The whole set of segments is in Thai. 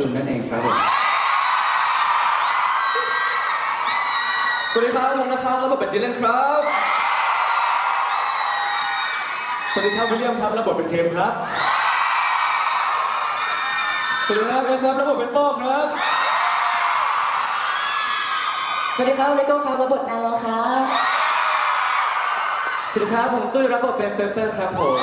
จุนนั่นเองครับผมสวัสดีครับผมนะครับแล้วก็เป็นดิแลนครับ สวัสดีครับวิลเลียมครับรับบทเป็นเทมครับ สวัสดีครับเอสครับรับบทเป็นโป้ครับ สวัสดีครับเลโก้ครับรับบทนางแล้วครับสวัสดีครับผมตุ้ยรับบทเป็นเปเปอร์ครับผม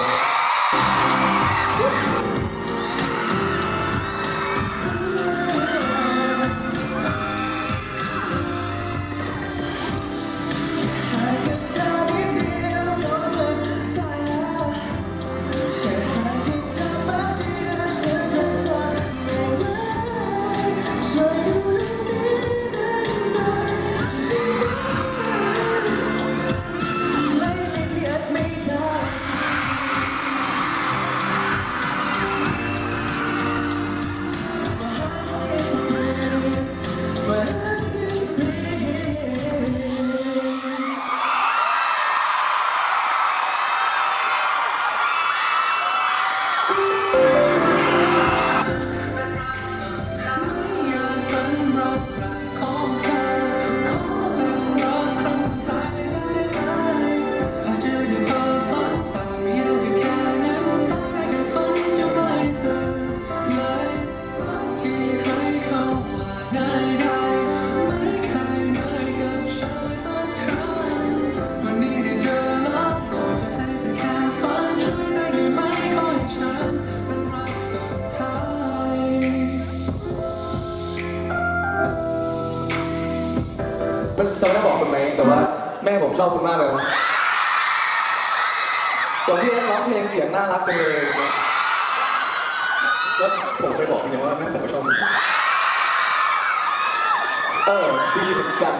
มันจะไม่ได้บอกคุณไหมแต่ว่าแม่ผมชอบคุณมากเลยนะตอนที่ร้องเพลงเสียงน่ารักจังเลยแล้วผมเคยบอกคุณยังว่าแม่ผมก็ชอบคุณเออดีเหมือนกัน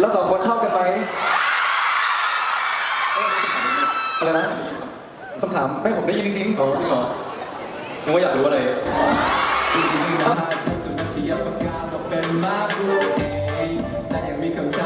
แล้วสองคนชอบกันไหมอะไรนะคำถามแม่ผมได้ยินจริงๆเอาจริงเหรอนึกว่าอยากรู้อะไรสิ่ง ที่เราห